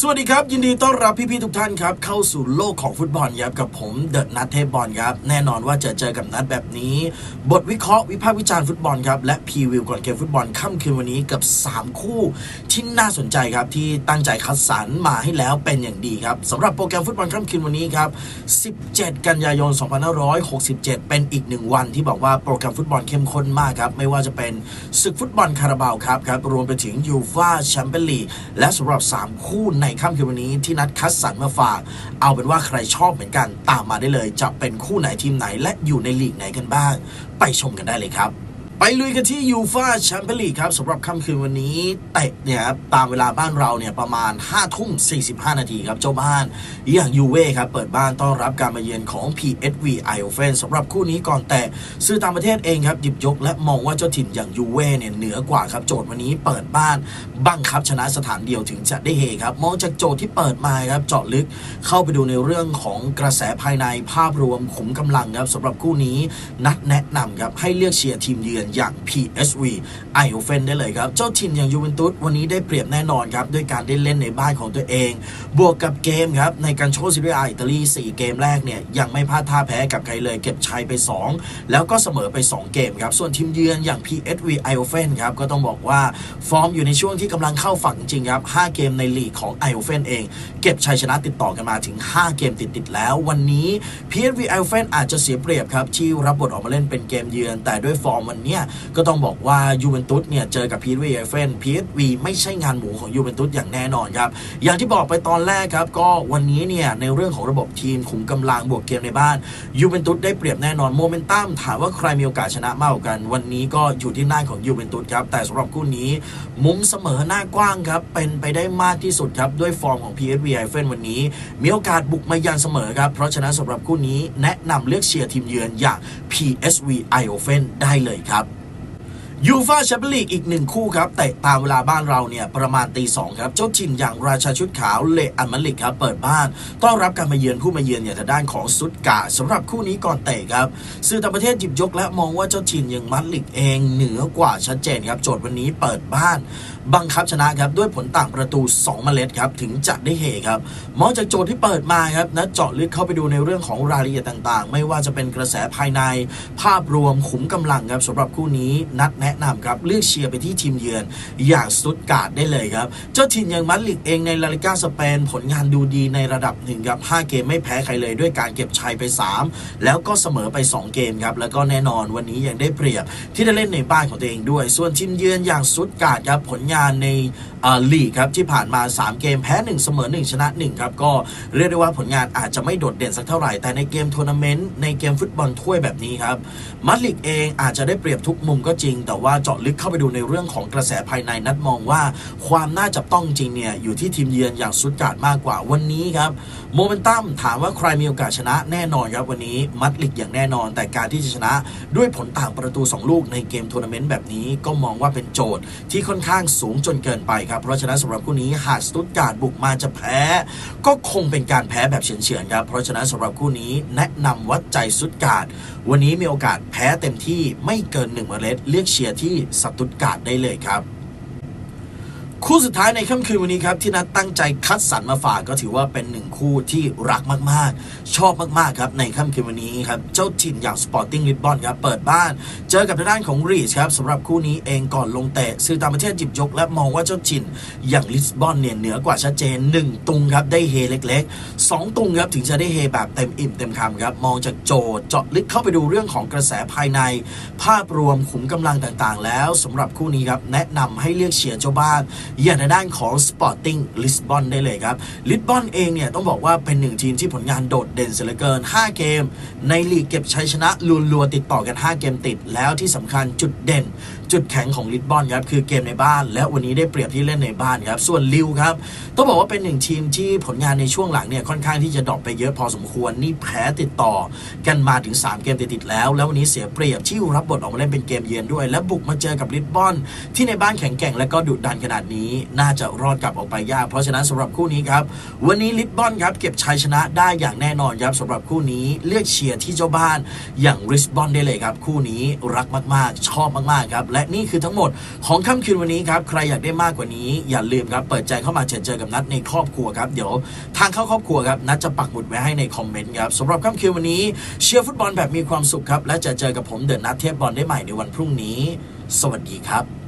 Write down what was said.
สวัสดีครับ ยินดีต้อนรับพี่ๆทุกท่านครับ เข้าสู่โลกของฟุตบอลครับกับผมเดอะนัทเทพบอลครับ แน่นอนว่าจะเจอกับนัดแบบนี้ บทวิเคราะห์วิพากษ์วิจารณ์ฟุตบอลครับ และพรีวิวก่อนเกมฟุตบอลค่ำคืนวันนี้กับ 3 คู่ที่น่าสนใจครับ ที่ตั้งใจคัดสรรมาให้แล้วเป็นอย่างดีครับสำหรับโปรแกรมฟุตบอลค่ำคืนวันนี้ครับ 17 กันยายน 2567 เป็นอีกหนึ่งวันที่บอกว่าโปรแกรมฟุตบอลเข้มข้นมากครับไม่ว่าจะเป็นศึกฟุตบอลคาราบาวครับครับรวมไปถึงยูฟ่าแชมเปี้ยนลีกและสำหรับ 3 คู่ในค่ำคืนวันนี้ที่นัดคัดสรรมาฝาก เอาเป็นว่าใครชอบเหมือนกันตามมาได้เลย จะเป็นคู่ไหนทีมไหนและอยู่ในลีกไหนกันบ้าง ไปชมกันได้เลยครับ ไปลุยกันที่ยูฟาแชมเปี้ยนลีกครับสำหรับค่ำคืนวันนี้เตะเนี่ยครับตามเวลาบ้านเราเนี่ยประมาณ5ทุ่ม45 นาทีครับเจ้าบ้านอย่างยูเว่ครับเปิดบ้านต้อนรับการมาเยือนของ PSV i o f e n สำหรับคู่นี้ก่อนแต่สื่อต่างประเทศเองครับหยิบยกและมองว่าเจ้าถิ่นอย่างยูเว่เนี่ยเหนือกว่าครับโจทย์วันนี้เปิดบ้านบังคับชนะสถานเดียวถึงจะได้เฮครับมองจากโจทย์ที่เปิดมาครับเจาะลึกเข้าไปดูในเรื่องของกระแสภายในภาพรวมขุมกำลังครับสำหรับคู่นี้นัดแนะนำครับให้เลือกเชียร์ทีมเยือนอย่าง PSV i o f e n ได้เลยครับ เจ้าถิ่นอย่างยูเวนตุสวันนี้ได้เปรียบแน่นอนครับด้วยการได้เล่นในบ้านของตัวเอง บวกกับเกมครับในการโชว์ซีรีส์อิตาลี 4 เกมแรกเนี่ยยังไม่พลาดท่าแพ้กับใครเลยเก็บชัยไป 2 แล้วก็เสมอไป 2 เกมครับ ส่วนทีมเยือนอย่าง PSV i o f e n ครับก็ต้องบอกว่าฟอร์มอยู่ในช่วงที่กำลังเข้าฝั่งจริงครับ 5 เกมในลีกของ i o f e n เอง เก็บชัยชนะติดต่อกันมาถึง 5 เกมติดๆแล้ว วันนี้ PSV i o f e n อาจจะเสียเปรียบครับที่รับบทออกมาเล่นเป็นเกมเยือน แต่ด้วยฟอร์มวันนี้เนี้ยก็ต้องบอกว่ายูเวนตุสเนี่ยเจอกับ PSV i o f e n PSV ไม่ใช่งานหมูของยูเวนตุสอย่างแน่นอนครับ อย่างที่บอกไปตอนแรกครับ ก็วันนี้เนี่ยในเรื่องของระบบทีมขุมกำลังบวกเกมในบ้านยูเวนตุสได้เปรียบแน่นอนโมเมนตัมถามว่าใครมีโอกาสชนะมากกว่ากัน วันนี้ก็อยู่ที่หน้าของยูเวนตุสครับแต่สำหรับคู่นี้ มุมเสมอหน้ากว้างครับเป็นไปได้มากที่สุดครับด้วยฟอร์มของ PSV i o f e n วันนี้ มีโอกาสบุกมายันเสมอครับเพราะฉะนั้นสำหรับคู่นี้แนะนำเลือกเชียร์ทีมเยือนอย่าง PSV i o f e n ได้เลยครับ ยูฟาแชมเปี้ยนลีกอีกหนึ่งคู่ครับเตะตามเวลาบ้านเราเนี่ยประมาณตีสองครับ เจ้าถิ่นอย่างราชาชุดขาวเลอันมาลิกครับเปิดบ้าน ต้อนรับการมาเยือนผู้มาเยือนอย่างทางด้านของซุดกาสำหรับคู่นี้ก่อนเตะครับสื่อต่างประเทศหยิบยกและมองว่าเจ้าถิ่นอย่างมัดลิกเองเหนือกว่าชัดเจนครับโจทย์วันนี้เปิดบ้าน บังคับชนะครับด้วยผลต่างประตู 2 เมล็ดครับถึงจะได้เฮครับมองจากโจทย์ที่เปิดมาครับนะเจาะลึกเข้าไปดูในเรื่องของรายละเอียดต่างๆ ไม่ว่าจะเป็นกระแสภายในภาพรวมขุมกำลังครับสำหรับคู่นี้นัดแนะนำครับเลือกเชียร์ไปที่ทีมเยือนอย่างสตุตการ์ดได้เลยครับ เจ้าถิ่นอย่างมัดลิกเองในลาลิก้าสเปนผลงานดูดีในระดับหนึ่งครับ5เกมไม่แพ้ใครเลยด้วยการเก็บชัยไป 3 แล้วก็เสมอไป 2 เกมครับแล้วก็แน่นอนวันนี้ยังได้เปรียบที่ได้เล่นในบ้านของตัวเองด้วย ส่วนทีมเยือนอย่างสตุตการ์ดครับผลงานในลีกครับที่ผ่านมา 3 เกมแพ้ 1 เสมอ 1 ชนะ1ครับก็เรียกได้ว่าผลงานอาจจะไม่โดดเด่นสักเท่าไหร่ แต่ในเกมทัวร์นาเมนต์ในเกมฟุตบอลถ้วยแบบนี้ครับมัดลิกเองอาจจะได้เปรียบทุกมุมก็จริงแต่ว่าเจาะลึกเข้าไปดูในเรื่องของกระแสภายในนัดมองว่า ความน่าจับต้องจริงเนี่ยอยู่ที่ทีมเยือนอย่างสุดการ์มากกว่าวันนี้ครับโมเมนตัมถามว่าใครมีโอกาสชนะแน่นอนครับวันนี้มัดลิกอย่างแน่นอน แต่การที่จะชนะด้วยผลต่างประตู 2 ลูกในเกมทัวร์นาเมนต์แบบนี้ก็มองว่าเป็นโจทย์ที่ค่อนข้างสูงจนเกินไปครับเพราะฉะนั้นสำหรับคู่นี้หากสตุตการ์ดบุกมาจะแพ้ ก็คงเป็นการแพ้แบบเฉือนๆครับเพราะฉะนั้นสำหรับคู่นี้แนะนำวัดใจสตุตการ์ดวันนี้มีโอกาสแพ้เต็มที่ไม่เกิน1เมล็ดเลือกเชียร์ที่สตุตการ์ดได้เลยครับ คู่สุดท้ายในค่ำคืนวันนี้ครับ ที่นัดตั้งใจคัดสรรมาฝากก็ถือว่าเป็นหนึ่งคู่ที่รักมากๆ ชอบมากๆครับในค่ำคืนวันนี้ครับ เจ้าถิ่นอย่างสปอร์ติ้งลิสบอนครับ เปิดบ้าน เจอกับทางด้านของรีชครับสำหรับคู่นี้เองก่อนลงเตะสื่อต่างประเทศหยิบยก และมองว่าเจ้าถิ่นอย่างลิสบอนเนี่ยเหนือกว่าชัดเจน 1 ตุงครับได้เฮเล็ก ๆ 2 ตุงครับถึงจะได้เฮแบบเต็มอิ่มเต็มคำครับมองจากโจทย์เจาะลึกเข้าไปดูเรื่องของกระแสภายใน ภาพรวมขุมกำลังต่างๆ แล้วสำหรับคู่นี้ครับแนะนำให้เลือกเชียร์เจ้าบ้านอย่างในด้านของ Sporting Lisbon ได้เลยครับลิสบอนเองเนี่ยต้องบอกว่าเป็นหนึ่งทีมที่ผลงานโดดเด่นเสียเหลือเกิน 5 เกม ในลีกเก็บชัยชนะลัวๆติดต่อกัน 5 เกมติด แล้วที่สำคัญจุดเด่น จุดแข็งของลิสบอนครับคือเกมในบ้าน และวันนี้ได้เปรียบที่เล่นในบ้านครับส่วนลิวครับต้องบอกว่าเป็นหนึ่งทีมที่ผลงานในช่วงหลังเนี่ยค่อนข้างที่จะดรอปไปเยอะพอสมควรนี่แพ้ติดต่อ กันมาถึง 3 เกมติดๆแล้ว แล้ววันนี้เสียเปรียบที่รับบทออกมาเล่นเป็นเกมเยือนด้วย และบุกมาเจอกับลิสบอนที่ในบ้านแข็งแกร่งและก็ดุดันขนาดนี้น่าจะรอดกลับออกไปยาก เพราะฉะนั้นสำหรับคู่นี้ครับ วันนี้ลิสบอนครับ เก็บชัยชนะได้อย่างแน่นอนครับสำหรับคู่นี้เลือกเชียร์ที่เจ้าบ้านอย่างริสบอนได้เลยครับ คู่นี้รักมากๆ ชอบมากๆครับและนี่คือทั้งหมดของค่ำคืนวันนี้ครับใครอยากได้มากกว่านี้ อย่าลืมครับเปิดใจเข้ามาเจอเจอกับนัดในครอบครัวครับเดี๋ยวทางเข้าครอบครัวครับนัดจะปักหมุดไว้ให้ในคอมเมนต์ครับสำหรับค่ำคืนวันนี้เชียร์ฟุตบอลแบบมีความสุขครับและจะเจอกับผมเดอะนัดเทพบอลได้ใหม่ในวันพรุ่งนี้ สวัสดีครับ